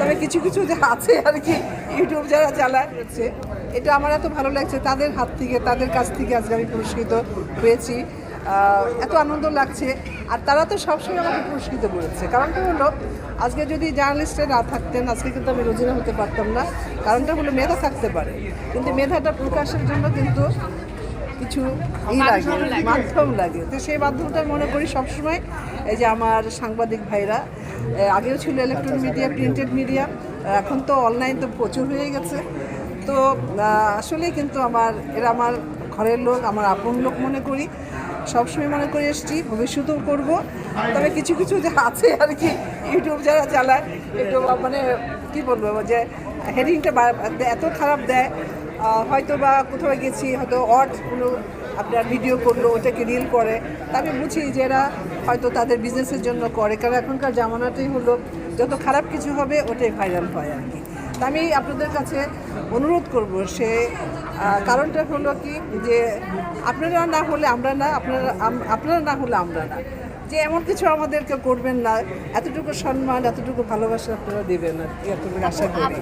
তবে কিছু কিছু যে আছে আর কি ইউটিউব যারা চালাচ্ছে এটা আমার এত ভালো লাগছে তাদের হাত থেকে তাদের কাছ থেকে আজকে আমি পুরস্কৃত হয়েছি। এত আনন্দ লাগছে আর তারা তো সবসময় আমাকে পুরস্কৃত করেছে। কারণটা হলো আজকে যদি জার্নালিস্টরা না থাকতেন আজকে কিন্তু আমি রোজিনা হতে পারতাম না। কারণটা হলো মেধা থাকতে পারে। কিন্তু মেধাটা প্রকাশের জন্য কিন্তু কিছু ই লাগে মাধ্যম লাগে। তো সেই মাধ্যমটা মনে করি সবসময় এই যে আমার সাংবাদিক ভাইরা আগেও ছিল ইলেকট্রনিক মিডিয়া প্রিন্টেড মিডিয়া এখন তো অনলাইন তো প্রচুর হয়ে গেছে। তো আসলে কিন্তু আমার, এরা আমার ঘরের লোক, আমার আপন লোক মনে করি। সবসময় মনে করে এসছি, ভবিষ্যতেও করব। তবে কিছু কিছু যে আছে আর কি ইউটিউব যারা চালায়, একটু মানে কি বলব, যে হেডিংটা এত খারাপ দেয় হয়তো বা কোথাও গেছি, হয়তো কোনো আপনার ভিডিও করল, ওটাকে রিল করে। তা আমি বুঝি যে এরা হয়তো তাদের বিজনেসের জন্য করে, কারণ এখনকার জামানাটাই হলো, যত খারাপ কিছু হবে, ওটাই ভাইরাল হয় আর কি। আমি আপনাদের কাছে অনুরোধ করব, সে কারণটা হলো কি যে আপনারা না হলে আমরা না, আপনারা আপনারা না হলে আমরা না। যে এমন কিছু আমাদেরকে করবেন না, এতটুকু সম্মান, এতটুকু ভালোবাসা আপনারা দেবেন আর কি আশা করি।